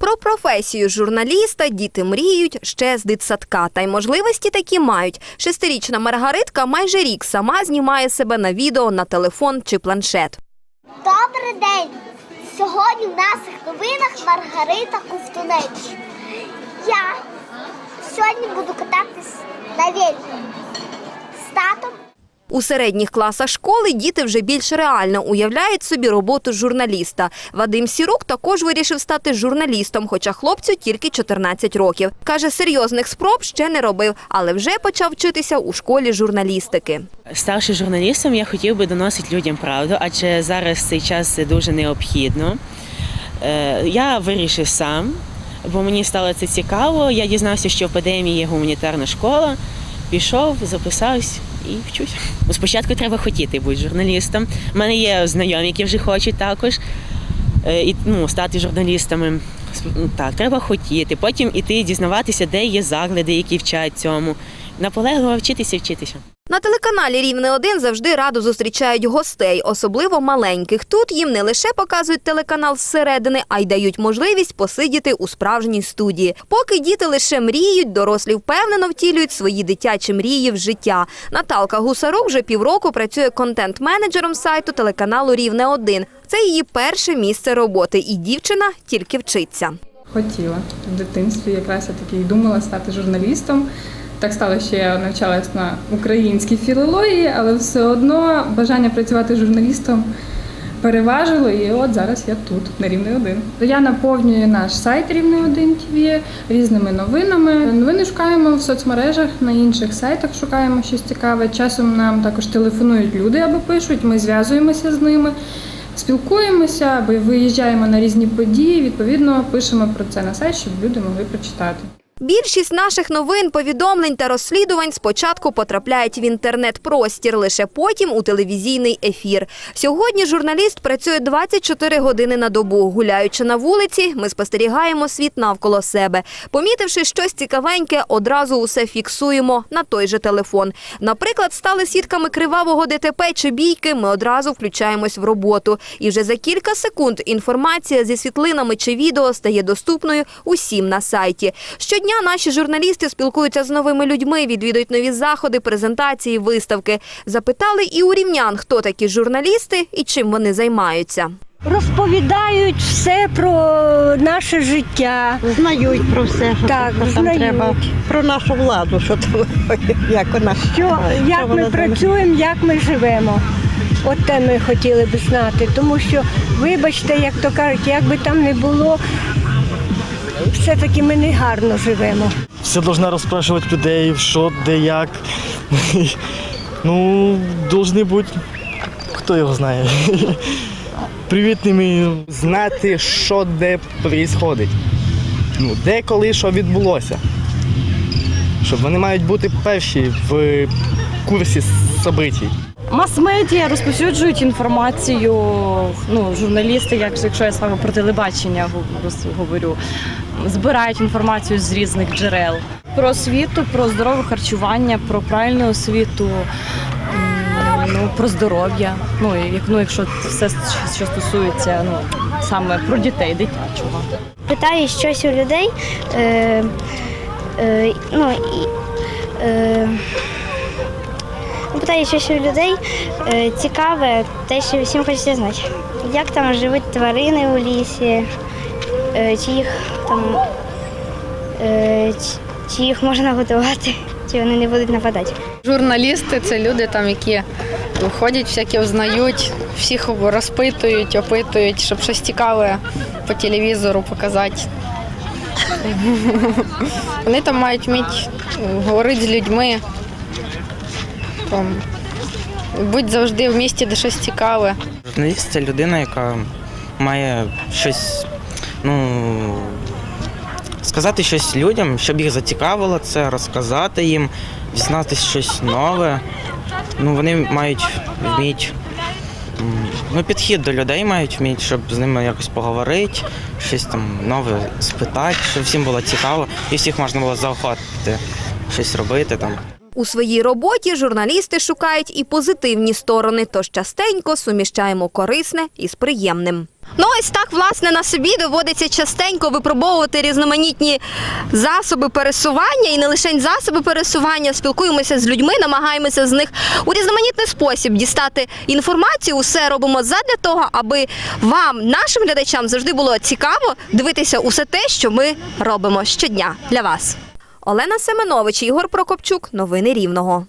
Про професію журналіста діти мріють ще з дитсадка, та й можливості такі мають. Шестирічна Маргаритка майже рік сама знімає себе на відео на телефон чи планшет. Добрий день! Сьогодні в наших новинах Маргарита Ковтунець. Я сьогодні буду кататись на татом. У середніх класах школи діти вже більш реально уявляють собі роботу журналіста. Вадим Сірук також вирішив стати журналістом, хоча хлопцю тільки 14 років. Каже, серйозних спроб ще не робив, але вже почав вчитися у школі журналістики. Ставши журналістом, я хотів би доносити людям правду, адже зараз цей час це дуже необхідно. Е, Я вирішив сам, бо мені стало це цікаво. Я дізнався, що в ПДМі є гуманітарна школа. Пішов, записався і вчусь. Спочатку треба хотіти бути журналістом. У мене є знайомі, які вже хочуть також е, і, ну, стати журналістами. Ну, Так, треба хотіти. Потім іти дізнаватися, де є заклади, які вчать цьому. Наполегливо вчитися, вчитися. На телеканалі Рівне 1 завжди радо зустрічають гостей, особливо маленьких. Тут їм не лише показують телеканал зсередини, а й дають можливість посидіти у справжній студії. Поки діти лише мріють, дорослі впевнено втілюють свої дитячі мрії в життя. Наталка Гусарук вже півроку працює контент-менеджером сайту телеканалу Рівне 1 Це її перше місце роботи, і дівчина тільки вчиться. Хотіла в дитинстві, якраз я таки і думала стати журналістом. Так стало, що я навчалась на українській філології, але все одно бажання працювати журналістом переважило, і от зараз я тут, на рівний один. Я наповнюю наш сайт рівний один ТВ різними новинами. Новини шукаємо в соцмережах, на інших сайтах шукаємо щось цікаве. Часом нам також телефонують люди або пишуть, ми зв'язуємося з ними. Спілкуємося виїжджаємо на різні події. Відповідно, пишемо про це на сайт, щоб люди могли прочитати. Більшість наших новин, повідомлень та розслідувань спочатку потрапляють в інтернет-простір, лише потім у телевізійний ефір. Сьогодні журналіст працює 24 години на добу. Гуляючи на вулиці, ми спостерігаємо світ навколо себе. Помітивши щось цікавеньке, одразу усе фіксуємо на той же телефон. Наприклад, стали свідками кривавого ДТП чи бійки, ми одразу включаємось в роботу. І вже за кілька секунд інформація зі світлинами чи відео стає доступною усім на сайті. Щодня наші журналісти спілкуються з новими людьми, відвідують нові заходи, презентації, виставки. Запитали і у рівнян, хто такі журналісти і чим вони займаються. Розповідають все про наше життя. Знають про все, що, Так, там знають. треба. Про нашу владу, що там, як вона. Що, як вона ми працюємо, як ми живемо. От те ми хотіли б знати. Тому що, вибачте, як то кажуть, як би там не було, все-таки ми не гарно живемо. все должна розпрашувати людей, що, де, як. Ну, должны бути, хто його знає. Привітними. знати, що де відбувається. Ну, де коли що відбулося. Щоб вони мають бути перші в курсі событий. Мас-медіа розповсюджують інформацію. Ну, журналісти, як якщо я саме про телебачення говорю, збирають інформацію з різних джерел про освіту, про здорове харчування, про правильну освіту. Ну, про здоров'я. Ну, як ну, якщо все, що стосується ну, саме про дітей, дитячого. Питаю щось у людей. Е, е, ну, і, е, питаю щось у людей е, цікаве, те, що всім хочеться знати. Як там живуть тварини у лісі, е, чи їх там е, чи, їх можна готувати, чи вони не будуть нападати. Журналісти це люди, там, які виходять, всякі взнають, всіх розпитують, опитують, щоб щось цікаве по телевізору показати. Вони там мають вміти говорити з людьми. Там, будь завжди в місті, де щось цікаве. Журналіст це людина, яка має щось, ну, сказати щось людям, щоб їх зацікавило це, розказати їм, дізнатися щось нове. Ну, вони мають вміти, ну, підхід до людей мають вміти, щоб з ними якось поговорити, щось там нове спитати, щоб всім було цікаво і всіх можна було заохотити щось робити там. У своїй роботі журналісти шукають і позитивні сторони, тож частенько суміщаємо корисне із приємним. Ну ось так, власне, на собі доводиться частенько випробовувати різноманітні засоби пересування і не лише засоби пересування. Спілкуємося з людьми, намагаємося з них у різноманітний спосіб дістати інформацію. Усе робимо задля того, аби вам, нашим глядачам, завжди було цікаво дивитися усе те, що ми робимо щодня для вас. Олена Семенович, Ігор Прокопчук. Новини Рівного.